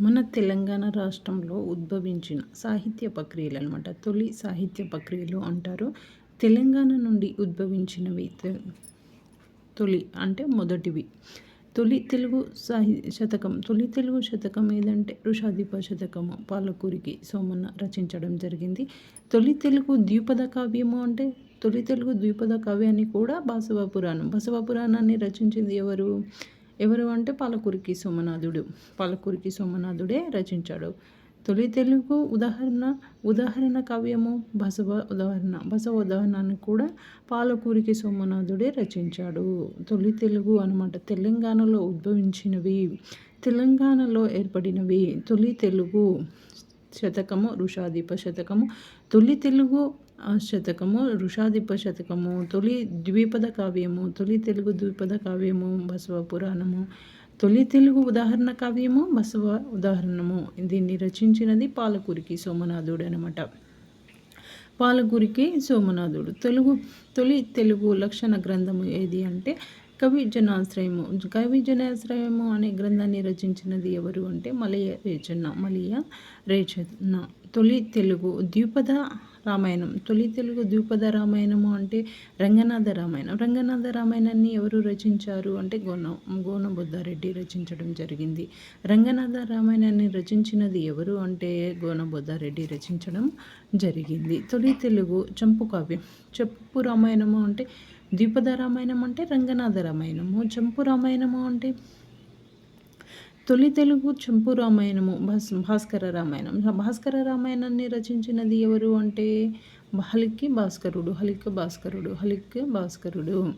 మన తెలంగాణ రాష్ట్రంలో ఉద్భవించిన సాహిత్య ప్రక్రియలు అనమాట తొలి సాహిత్య ప్రక్రియలు అంటారు. తెలంగాణ నుండి ఉద్భవించినవి తొలి అంటే మొదటివి. తొలి తెలుగు సాహి శతకం తొలి తెలుగు శతకం ఏదంటే ఋషాధిప శతకము పాలకూరికి సోమన్న రచించడం జరిగింది. తొలి తెలుగు ద్విపద కావ్యము అంటే తొలి తెలుగు ద్విపద కావ్యాన్ని కూడా బసవ పురాణం బసవ పురాణాన్ని రచించింది ఎవరు? ఎవరు అంటే పాలకురికి సోమనాథుడు. పాలకురికి సోమనాథుడే రచించాడు. తొలి తెలుగు ఉదాహరణ ఉదాహరణ కావ్యము బసవ ఉదాహరణ బసవ ఉదాహరణను కూడా పాలకూరికి సోమనాథుడే రచించాడు. తొలి తెలుగు అనమాట తెలంగాణలో ఉద్భవించినవి తెలంగాణలో ఏర్పడినవి తొలి తెలుగు శతకము ఋషాధిప శతకము. తొలి తెలుగు శతకము ఋషాధిప శతకము తొలి ద్విపద కావ్యము తొలి తెలుగు ద్విపద కావ్యము బసవ పురాణము. తొలి తెలుగు ఉదాహరణ కావ్యము బసవ ఉదాహరణము. దీన్ని రచించినది పాలకూరికి సోమనాథుడు అనమాట పాలకూరికి సోమనాథుడు. తెలుగు తొలి తెలుగు లక్షణ గ్రంథము ఏది అంటే కవి జనాశ్రయము కవి జనాశ్రయము అనే గ్రంథాన్ని రచించినది ఎవరు అంటే మలయ రేచన్న మలయ రేచన్న. తొలి తెలుగు ద్విపద రామాయణం. తొలి తెలుగు ద్విపద రామాయణము అంటే రంగనాథ రామాయణం. రంగనాథ రామాయణాన్ని ఎవరు రచించారు అంటే గోన గోన బుద్ధారెడ్డి రచించడం జరిగింది. రంగనాథ రామాయణాన్ని రచించినది ఎవరు అంటే గోన బుద్ధారెడ్డి రచించడం జరిగింది. తొలి తెలుగు చంపు కావ్యం. చెప్పు రామాయణము అంటే ద్విపద రామాయణం అంటే రంగనాథ రామాయణము చంపు రామాయణము అంటే తొలి తెలుగు చంపు రామాయణము భాస్ భాస్కర రామాయణం. భాస్కర రామాయణాన్ని రచించినది ఎవరు అంటే హలిక్కి భాస్కరుడు హలిక్ భాస్కరుడు హలిక్ భాస్కరుడు.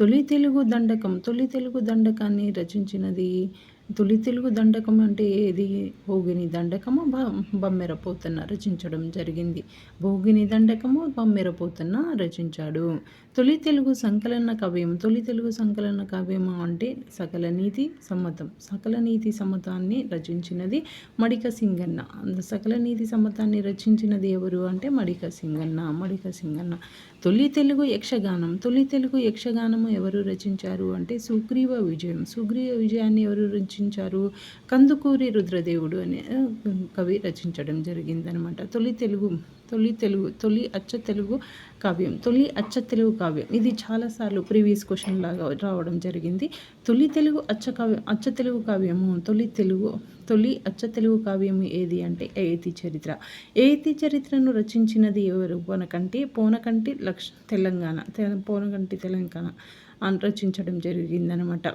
తొలి తెలుగు దండకం తొలి తెలుగు దండకాన్ని రచించినది తొలి తెలుగు దండకం అంటే ఏది? భోగిని దండకము బమ్మెరపోతన్న రచించడం జరిగింది. భోగిని దండకము బమ్మెరపోతన్న రచించాడు. తొలి తెలుగు సంకలన కవ్యం తొలి తెలుగు సంకలన కావ్యము అంటే సకల నీతి సమ్మతం సకల నీతి సమ్మతాన్ని రచించినది మడిక సింగన్న. సకల నీతి సమ్మతాన్ని రచించినది ఎవరు అంటే మడిక సింగన్న మడిక సింగన్న. తొలి తెలుగు యక్షగానం తొలి తెలుగు యక్షగానము ఎవరు రచించారు అంటే సుగ్రీవ విజయం సుగ్రీవ విజయాన్ని ఎవరు రచించారు రచించారు. కందుకూరి రుద్రదేవుడు అనే కవి రచించడం జరిగిందనమాట తొలి తెలుగు తొలి తెలుగు తొలి అచ్చ తెలుగు కావ్యం తొలి అచ్చ తెలుగు కావ్యం. ఇది చాలాసార్లు ప్రీవియస్ క్వశ్చన్ లాగా రావడం జరిగింది. తొలి తెలుగు అచ్చ కావ్యం అచ్చ తెలుగు కావ్యము తొలి తెలుగు తొలి అచ్చ తెలుగు కావ్యము ఏది అంటే ఏతి చరిత్ర. ఏతి చరిత్రను రచించినది ఎవరు? పోనకంటి పోనకంటి లక్ష తెలంగాణ పోనకంటి తెలంగాణ రచించడం జరిగిందనమాట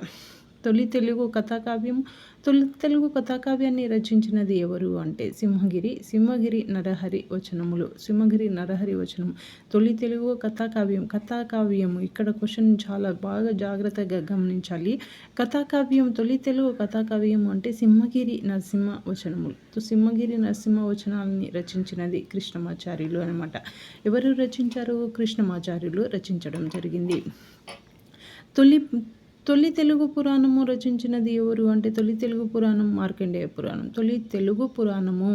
తొలి తెలుగు కథాకావ్యం తొలి తెలుగు కథాకావ్యాన్ని రచించినది ఎవరు అంటే సింహగిరి సింహగిరి నరహరి వచనములు. సింహగిరి నరహరి వచనం తొలి తెలుగు కథాకావ్యం. కథాకావ్యము ఇక్కడ క్వశ్చన్ చాలా బాగా జాగ్రత్తగా గమనించాలి. కథాకావ్యం తొలి తెలుగు కథాకావ్యం అంటే సింహగిరి నరసింహ వచనములు. సింహగిరి నరసింహ వచనాలని రచించినది కృష్ణమాచార్యులు అనమాట ఎవరు రచించారు? కృష్ణమాచార్యులు రచించడం జరిగింది. తొలి తొలి తెలుగు పురాణము రచించినది ఎవరు అంటే తొలి తెలుగు పురాణం మార్కండేయ పురాణం. తొలి తెలుగు పురాణము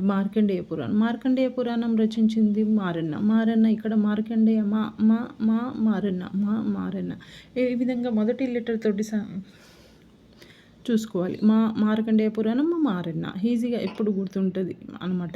మార్కండేయ పురాణం. మార్కండేయ పురాణం రచించింది మారన్న. మారన్న ఇక్కడ మార్కండేయ మా మా మా మారన్న మా మారన్న. ఈ విధంగా మొదటి లెటర్ తోటి చూసుకోవాలి. మా మార్కండేయ పురాణం మా మారన్న. ఈజీగా ఎప్పుడు గుర్తుంటుంది అనమాట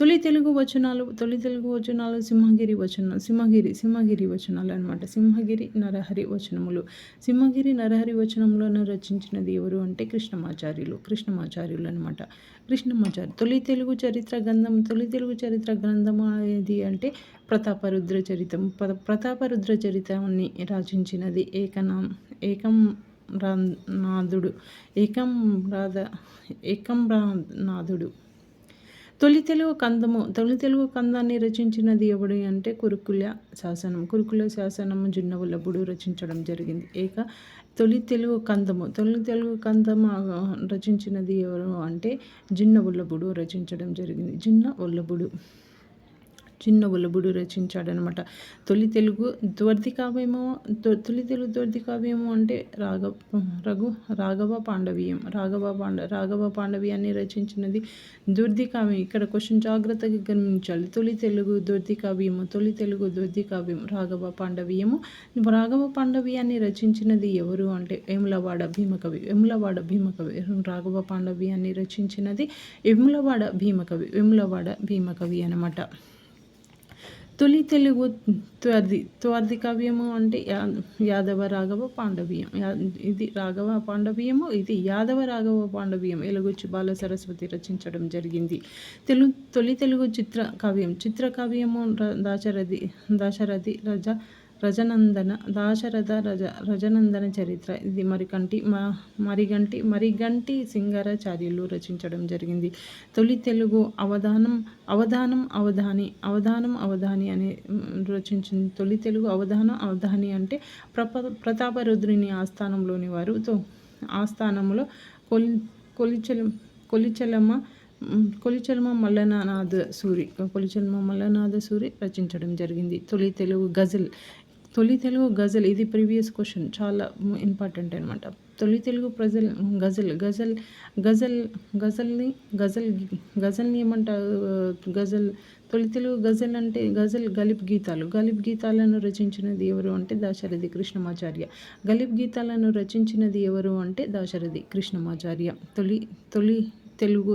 తొలి తెలుగు వచనాలు తొలి తెలుగు వచనాలు సింహగిరి వచనం సింహగిరి సింహగిరి వచనాలు అనమాట సింహగిరి నరహరి వచనములు. సింహగిరి నరహరి వచనంలోనే రచించినది ఎవరు అంటే కృష్ణమాచార్యులు కృష్ణమాచార్యులు అనమాట కృష్ణమాచార్య తొలి తెలుగు చరిత్ర గ్రంథం తొలి తెలుగు చరిత్ర గ్రంథం అనేది అంటే ప్రతాపరుద్ర చరితం. ప్రతాపరుద్ర చరితాన్ని రచించినది ఏకనా ఏకం నాథుడు ఏకం రాధ ఏకం నాథుడు తొలి తెలుగు కందము తొలి తెలుగు కందాన్ని రచించినది ఎవడు అంటే కురుకుల శాసనం. కురుకుల శాసనం జున్నవల్లభుడు రచించడం జరిగింది. ఏక తొలి తెలుగు కందము తొలి తెలుగు కందము రచించినది ఎవరు అంటే జిన్న ఉల్లబుడు రచించడం జరిగింది. జిన్న ఉల్లబుడు చిన్న ఒలబుడు రచించాడనమాట. తొలి తెలుగు ద్వర్ది కావ్యము తొలి తెలుగు ద్వర్ది కావ్యము అంటే రాఘవ రఘు రాఘవ పాండవీయం రాఘవ పాండ రాఘవ పాండవీయాన్ని రచించినది దుర్ది కావ్యం ఇక్కడ క్వశ్చన్ జాగ్రత్తగా గమనించాలి. తొలి తెలుగు దుర్ది కావ్యము తొలి తెలుగు దుర్ది కావ్యం రాఘవ పాండవీయము. రాఘవ పాండవీయాన్ని రచించినది ఎవరు అంటే వేములవాడ భీమకవి వేములవాడ భీమకవి రాఘవ పాండవీయాన్ని రచించినది వేములవాడ భీమకవి వేములవాడ భీమకవి అనమాట. తొలి తెలుగు త్వది త్వది కావ్యము అంటే యాదవ రాఘవ పాండవీయం. ఇది రాఘవ పాండవీయము ఇది యాదవ రాఘవ పాండవీయం. ఎలుగుచ్చి బాల సరస్వతి రచించడం జరిగింది. తెలుగు తొలి తెలుగు చిత్ర కావ్యం. చిత్ర కావ్యము దాశరథి దాశరథి రజ రజనందన దాశరథ రజ రజనందన చరిత్ర. ఇది మరికంటి మరిగంటి మరిగంటి సింగరాచార్యులు రచించడం జరిగింది. తొలి తెలుగు అవధానం అవధానం అవధాని అవధానం అవధాని అని రచించింది తొలి తెలుగు అవధానం అవధాని అంటే ప్రప ప్రతాపరుద్రుని ఆస్థానంలోని వారు. తో ఆస్థానంలో కొలి కొలిచల కొలిచలమ్మ కొలిచలమ మల్లనాథ సూరి కొలిచలమ మల్లనాథ సూరి రచించడం జరిగింది. తొలి తెలుగు గజల్ తొలి తెలుగు గజల్ ఇది ప్రీవియస్ క్వశ్చన్ చాలా ఇంపార్టెంట్ అనమాట తొలి తెలుగు ప్రజల్ గజల్ గజల్ గజల్ గజల్ని గజల్ గజల్ని ఏమంటారు గజల్ తొలి తెలుగు గజల్ అంటే గజల్ గలిప్ గీతాలు. గలిప్ గీతాలను రచించినది ఎవరు అంటే దాశరథి కృష్ణమాచార్య. గలిప్ గీతాలను రచించినది ఎవరు అంటే దాశరథి కృష్ణమాచార్య. తొలి తొలి తెలుగు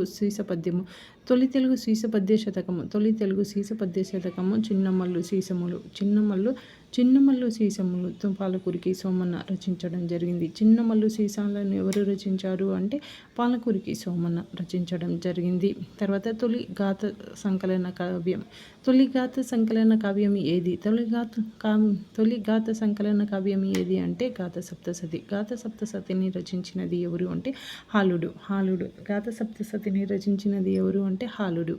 పద్యము తొలి తెలుగు సీసపద్య శతకము తొలి తెలుగు పద్య శతకము చిన్నమల్లు సీసములు చిన్నమల్లు చిన్నమల్లు సీసములు పాలకూరికి సోమన్న రచించడం జరిగింది. చిన్నమల్లు సీసాలను ఎవరు రచించారు అంటే పాలకూరికి సోమన్న రచించడం జరిగింది. తర్వాత తొలి గాథ సంకలన కావ్యం తొలి గాథ సంకలన కావ్యం ఏది? తొలి గాథ కా తొలి గాథ సంకలన కావ్యం ఏది అంటే గాథ సప్తసతి. గాథ సప్తసతిని రచించినది ఎవరు అంటే హాలుడు. హాలుడు గాథ సప్తసతిని రచించినది ఎవరు అంటే అంటే హాలుడు